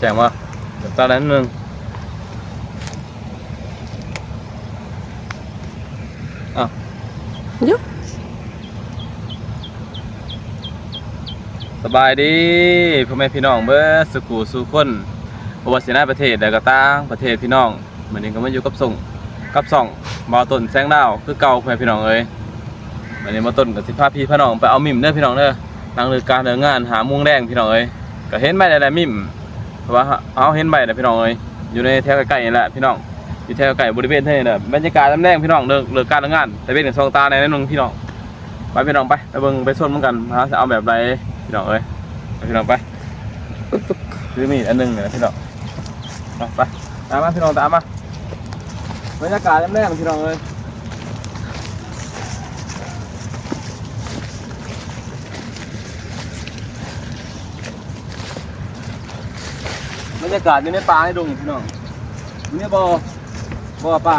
แจ้งว่าเดี๋ยวตาแดนหนึ่งยุบสบายดีพ่อแม่พี่น้องเบิร์สกูสู่คนบวชเสนาประเทศแต่ก็ต่างประเทศพี่น้องเหมือนนี้ก็มาอยู่กับส่งกับส่องบอต้นแสงดาวคือเก่าพ่อแม่พี่น้องเอ้ยวันนี้มาต้นกับสิพาพี่พี่น้องไปเอามิมเด้อพี่น้องเด้อนั่งเรือการเดินงานหามุ้งแดงพี่น้องเอ้ยก็เห็นใบหลายๆมิมเพราะ ว่าเอาเห็นใบนะพี่น้องเอ้ยอยู่ในแถวใกล้ๆนี่แหละพี่น้องอยู่แถวใกล้บริเวณเท่านี้แหละบรรยากาศน้ำแดงพี่น้องเลิกเลิกการเดินงานแต่เป็นกับซองตาในนั้นนึงพี่น้องไปพี่น้องไปไปเบิ่งไปส้นเหมือนกันหาจะเอาแบบไรพี่น้องเอ้ยไปพี่น้องไปซื้อมีดอันหนึงเนี่ยพี่น้องไปตามมาพี่น้องตามมาบรรยากาศแรกๆพี่น้องเอ้ย บรรยากาศอยู่ในป่าในดงพี่น้องอยู่ในบ่อบ่อป่า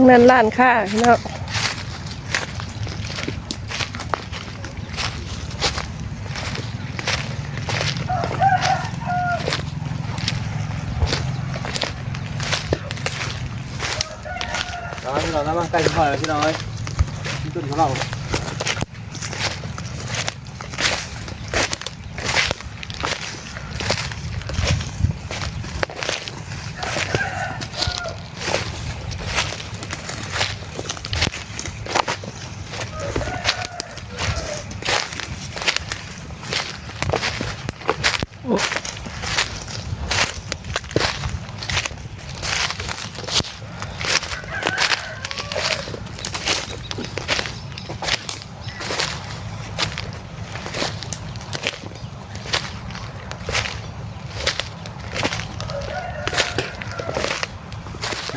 ทางนั้นร้านค้าเนาะตามมาพี่น้องตามาใกล้ถึงพ่อแล้วพี่น้องเอ้ยที่ต้นของเรา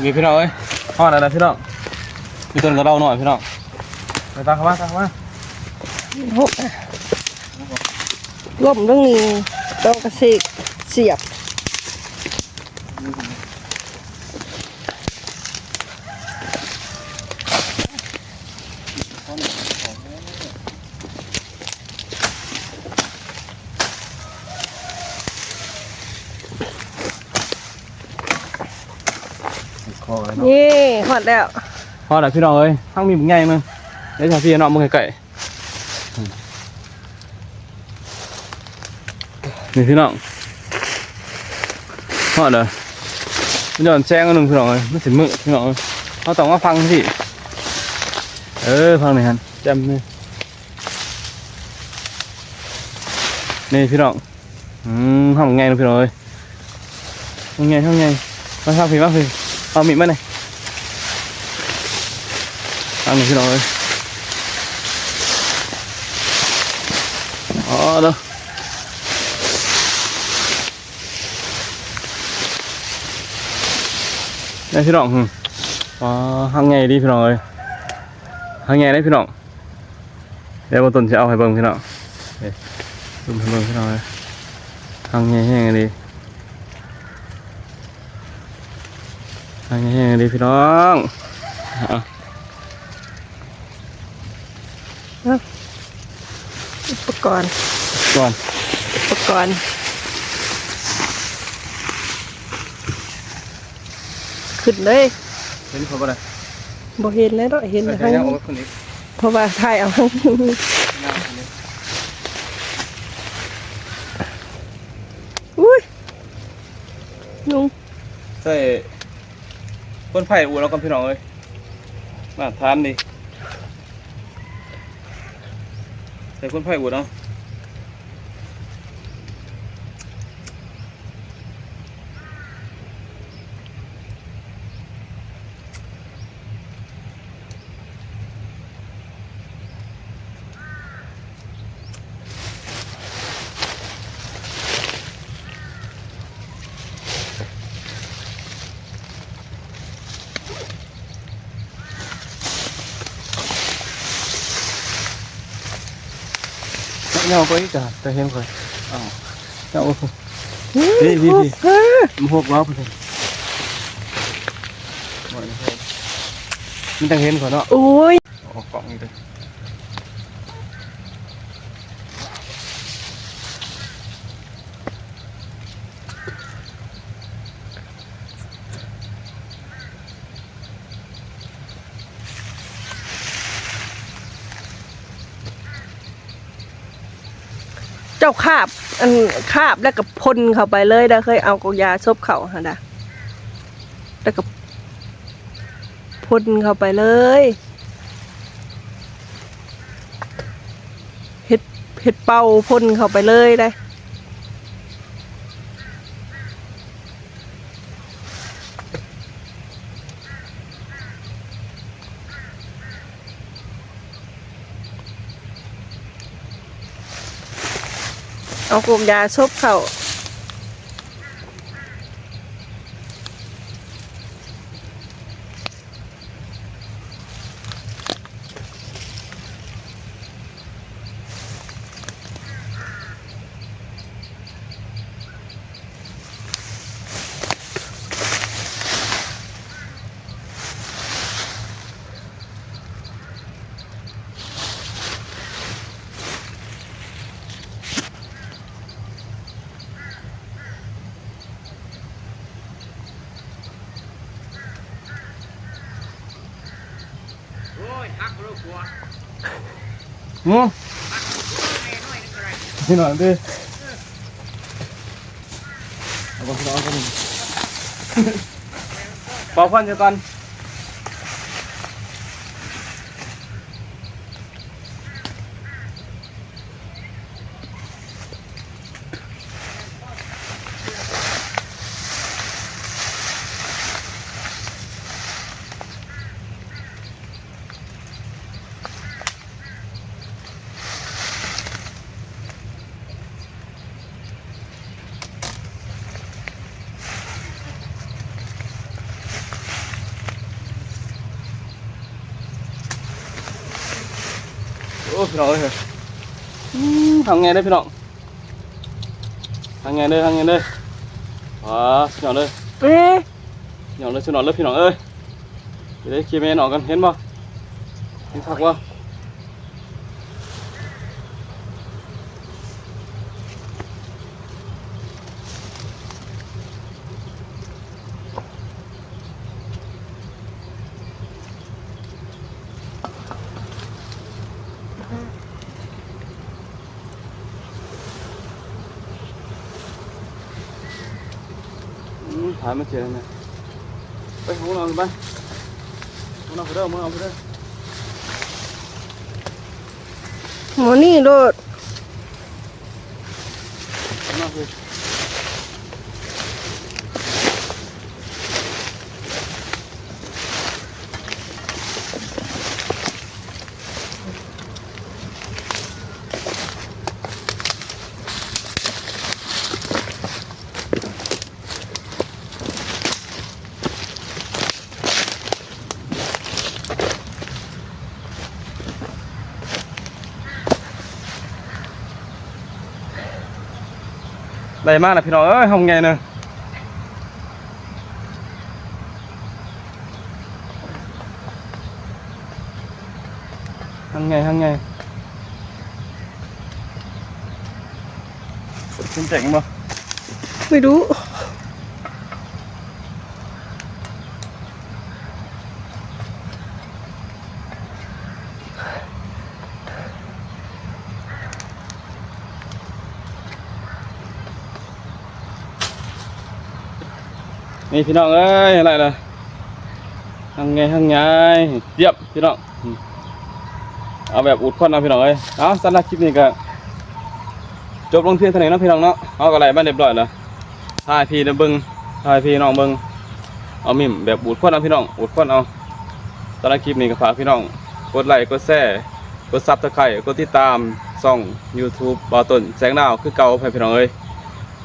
มีพี่น้องเอ้ยพ่อแล้วนะพี่น้องพี่ต้นกับเราหน่อยพี่น้องไปตามเข้ามาตามเข้ามาหกอะล่มตรงนี้ต้องกระเสกเสียบ คอเลยนี่หอดแล้วพ่อแล้วพี่น้องเอ้ยทั้งมีบุญใหญ่มึงเดี๋ยวชาพี่น้องมึงไก่นี่พี่น้องพ่อเด้อมันหย่อนแซงอันหนึ่งพี่น้องเอ้ยมันสิมือพี่น้องเอ้ยเขาต้องมาฟังสิเออฟังหน่อยฮันจำนี่นี่พี่น้องอืมทำไงนะพี่น้องเอ้ยทำไงทำไงมาฟังพี่มาพี่เอามีดมาหน่อยทำพี่น้องเลยอ๋อเด้อนี่พี่ น้องหึอ๋อทำไงดีพี่น้องเลยทำไงได้พี่น้องเดี๋ยวบนต้นจะเอาให้เบิ่งพี่น้องเฮ้ยเบิ่งให้เบิ่งพี่น้องเลย ทำไงให้ไงดีทำไงให้ไงดีพี่น้องเอาอุปกรณ์ก่อนอุปกรณ์ขึ้นเลยเห็นเขาบ่ได้บ่เห็นเลยเนาะเห็นใส่แต่ใส่ทางยังเอาไว้คนนี้เพราะว่าถ่ายเอาข้างหน้าคนนี้อุ้ยนุงใส่ คนไผ่อูเรากับพี่น้องเอ้ยมาทานดิใส่คนไผ่อูเนาะ ย่อไปจ้ะแต่เห็นค่อยอ้าวเจ้าโอ้โหนี่นี่นี่เออมันหกล้อไปเลยมันจังเห็นก่อนเนาะโอ้ยออกกล่องนี่เลย จ้าคาบ อันคาบแล้วก็พ่นเข้าไปเลยได้เคยเอากยาซบเข่าฮะดะแล้วก็พ่นเข้าไปเลยเห็ดเห็ดเป่าพ่นเข้าไปเลยได้ เอากยาซบเข่า หืมนี่หน่อยดิเอาไปเอาไปเป่าควันเดี๋ยวก่อน โอ้พี่น้องเอ้ยอืมทำไงได้พี่น้องทำไงเด้อทำไงเด้อว้าสุดยอดเลยเอ๊ะหยองเลยสุดยอดเลยพี่น้องเอ้ยเดี๋ยวได้เคลียร์แม่นออกกันเห็นบ่เห็นคักบ่ อืมถ่ายมาเจอเนี่ยไปห้องนอนกันไปห้องนอนไปเด้อห้องนอนไปเด้อหมอนี่โดดห้องนอนไป ได้มากนะพี่น้องเอ้ยห้องไงเนอะห้องไงห้องไงเป็นเจ๋งบ่ไม่รู้ นี่พี่น้องเอ้ยอะไรล่ะห้องไงห้องไงเยียบพี่น้องเอาแบบอุดควันเอาพี่น้องเอ้ยเอาสำหรับคลิปนี้ก็จบลงเพียงเท่านี้นะพี่น้องเนาะเอากระไรบ้านเรียบร้อยแล้วถ่ายพี่นะเบิ้งถ่ายพี่น้องเบิ้งเอามิมแบบอุดควันเอาพี่น้องอุดควันเอาสำหรับคลิปนี้ก็ฝากพี่น้องกดไลค์กดแชร์กดซับสไครต์กดติดตามช่อง YouTube บอต้นแสงดาวคือเก่าพี่น้องเอ้ย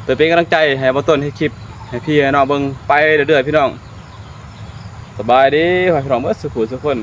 เปิดเป็นกำลังใจให้บอต้นให้คลิป ให้พี่น้องเบิ่งไปเรื่อยๆพี่น้อง สบายดีขอให้พี่น้องเมื่อสุขุสุขคน